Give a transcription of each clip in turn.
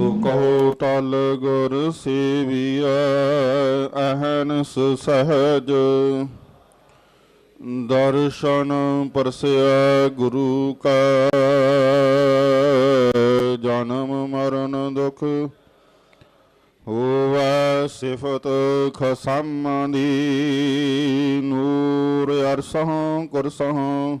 ਸੋ ਕਹੋ ਤਲ ਗੁਰ ਸੇਵੀਐ ਅਹਨਸ ਸਹਜ। ਦਰਸ਼ਨ ਪਰਸਿਆ ਗੁਰੂ ਕਾ, ਜਨਮ ਮਰਨ ਦੁਖ ਹੋਵੈ ਸਿਫਤ ਖਸਮ ਦੀ। ਨੂਰ ਅਰਸਹੁ ਕੁਰਸਹੁ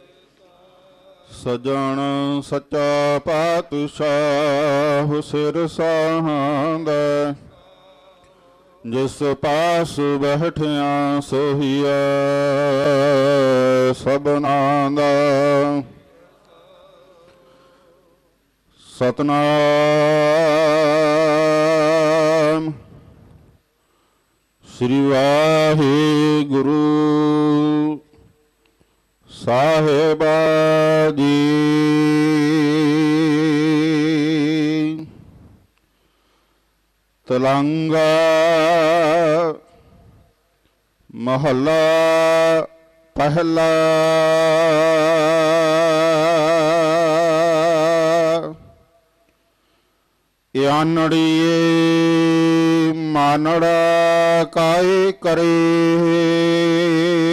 ਸਜਣ ਸੱਚਾ ਪਾਤਸ਼ਾਹ ਸਿਰ ਸਾਹਾਂਦਾ ਜਿਸ ਪਾਸ ਬਹਿਠਿਆ ਸੋਹੀਆ ਸਭਨਾ ਦਾ ਸਤਨਾਮ। ਸ੍ਰੀ ਵਾਹਿਗੁਰੂ। ਸਾਹਿਬਾ ਜੀ ਤਲੰਗਾ ਮਹੱਲਾ ਪਹਿਲਾ। ਯਾਨੜੀਏ ਮਾਨੜਾ ਕਾਇ ਕਰੇ।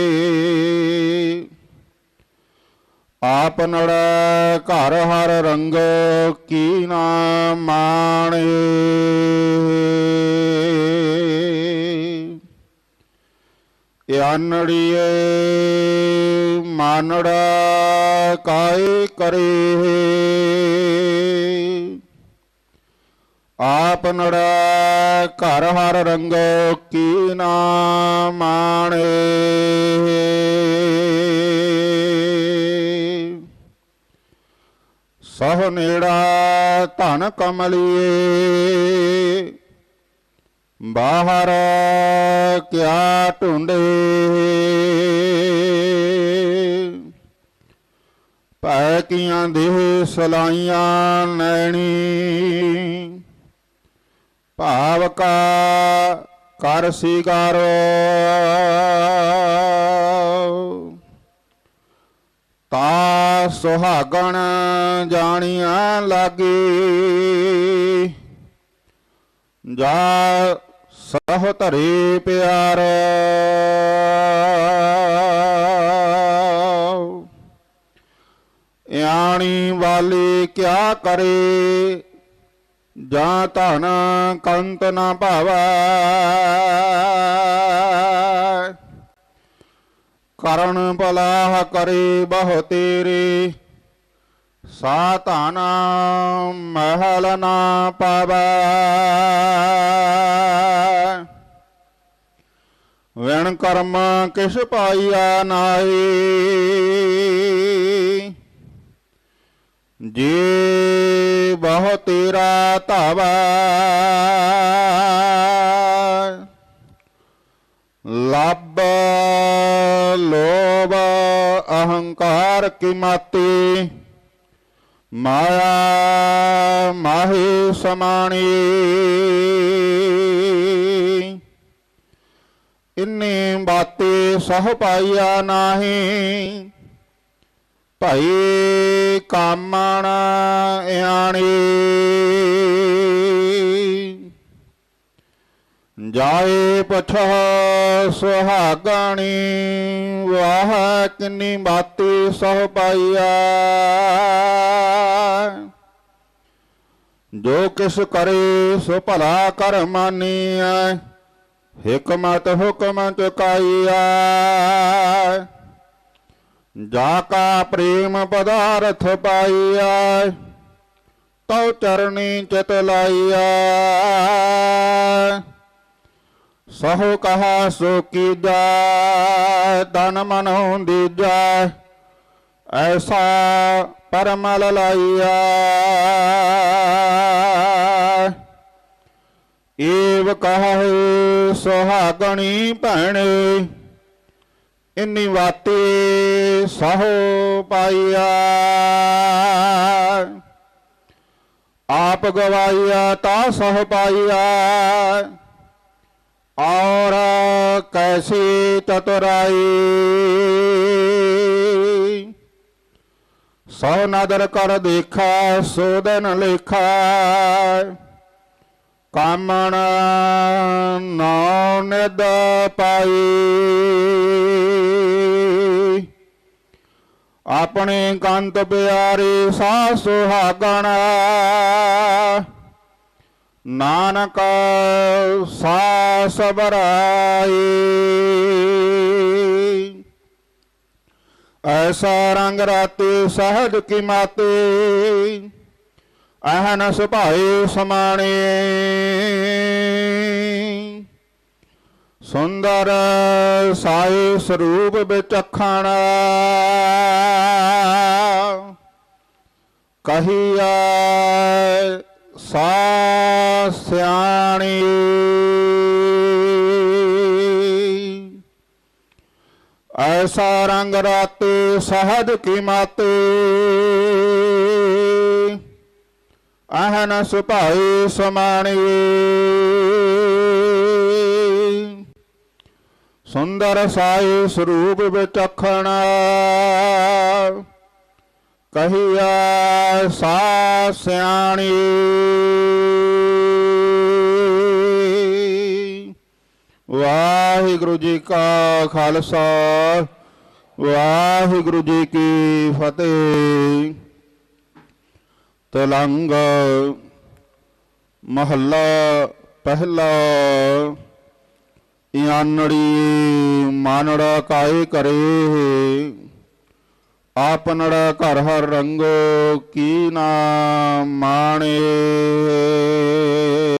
ਆਪਨੜ ਘਰ ਹਰ ਰੰਗ ਕੀ ਨਾ ਮਾਣੇ। ਯਾਨੜੀਏ ਮਾਨੜਾ ਕਾਇ ਕਰੇ। ਆਪ ਨੜਾ ਘਰ ਹਰ ਰੰਗ ਕੀ ਨਾ ਮਾਣੇ। ਸਹ ਨੇੜਾ ਧਨ ਕਮਲੀਏ, ਬਾਹਰ ਕਿਆ ਢੂੰਡੇ ਪੈ ਕੀਆਂ ਦੇਹ ਸਲਾਈਆਂ ਨੈਣੀ, ਭਾਵ ਕਾ ਕਰ ਸਿਗਾਰੋ। ਤਾ ਸੁਹਾਗਣ ਜਾਣੀਆਂ ਲਾਗੇ। ਜਾ ਸਹ ਧਰੇ ਪਿਆਰ। ਆਣੀ ਵਾਲੀ ਕਿਆ ਕਰੇ? ਜਾਂ ਧਨ ਕੰਤ ਨਾ ਭਾਵੈ। ਕਰਨ ਭਲਾਹ ਕਰੇ ਬਹੁ ਤੇਰੇ। ਸਾ ਧਨ ਮਹਿਲ ਨਾ ਪਾਵੈ। ਵਿਣ ਕਰਮ ਕਿਸ਼ ਪਾਈਆ ਨਾਹੀ। ਜੇ ਬਹੁ ਤੇਰਾ ਧਾਵਾ। ਲੱਭ ਲੋਭ ਅਹੰਕਾਰ ਕੀ ਮਾਤੀ ਮਾਇਆ ਮਾਹੀ ਸਮਾਣੀ ਇੰਨੇ ਬਾਤੇ ਸਹ ਪਾਈਆ ਨਾਹੀ ਭਈ ਕਾਮਣ ਆਣੀ ਜਾਏ ਪਛ ਸੁਹਾਗਣੀ, ਵਾਹ ਕਿੰਨੀ ਬਾਤੀ ਸਹ ਪਾਈਆ ਜੋ ਕਿਸ ਕਰੇ ਸੋ ਭਲਾ ਕਰ ਮਾਨੀਐ, ਹਕਮਤ ਹੁਕਮ ਚੁਕਾਈਆ ਜਾ ਕਾ ਪ੍ਰੇਮ ਪਦਾਰਥ ਪਾਈਆ ਤਉ ਚਰਣੀ ਚਿਤ ਲਾਈਆ ਸਹੁ ਕਹਾ ਸੋ ਕੀਜਾ ਤਨ ਮਨ ਦੀਜਾ ਐਸਾ ਪਰਮਲ ਲਾਈਆ। ਏਵ ਕਹੈ ਸੁਹਾਗਣੀ ਭੈਣੇ, ਇੰਨੀ ਵਾਤੇ ਸਹੁ ਪਾਈਆ। ਆਪ ਗਵਾਈਆ ਤਾ ਸਹ ਪਾਈਆ। ਔਰ ਕੈਸੀ ਤਤਰਾਈ ਸੋ ਨਦਰ ਕਰ ਦੇਖਾ ਸੋਦਨ ਲੇਖਾ। ਕਾਮਣ ਨੌ ਨਿਦ ਪਾਈ। ਆਪਣੇ ਕੰਤ ਪਿਆਰੇ ਸਾ ਸੁਹਾਗਣ। ਨਾਨਕ ਸਾ ਸਬਰਾਈ ਐਸਾ ਰੰਗ ਰਾਤੇ ਸਹਜ ਕੀ ਮਾਤੇ ਅਹਨ ਸੁਭਾਏ ਸਮਾਣੇ। ਸੁੰਦਰ ਸਾਈ ਸਰੂਪ ਵਿਚਖਣ ਕਹੀਆ ਸਾ ਸਿਆਣੀ। ਐਸਾ ਰੰਗ ਰਾਤ ਸਹਦ ਕੀ ਮਾਤੇ ਅਹਨ ਸੁਭਾਏ ਸਮਾਣੇ। ਸੁੰਦਰ ਸਾਈ ਸਰੂਪ ਵਿਚਖਣ। ਕਹੀਆ ਸਾ ਸਿਆਣੀ। ਵਾਹਿਗੁਰੂ ਜੀ ਕਾ ਖਾਲਸਾ, ਵਾਹਿਗੁਰੂ ਜੀ ਕੀ ਫਤਿਹ। ਤਲੰਗ ਮਹੱਲਾ ਪਹਿਲਾ, ਇਆਨੜੀ ਮਾਨੜਾ ਕਾਏ ਕਰੇ। ਆਪਨੜਾ ਘਰ ਹਰ ਰੰਗੋ ਕੀ ਨਾ ਮਾਣੇ।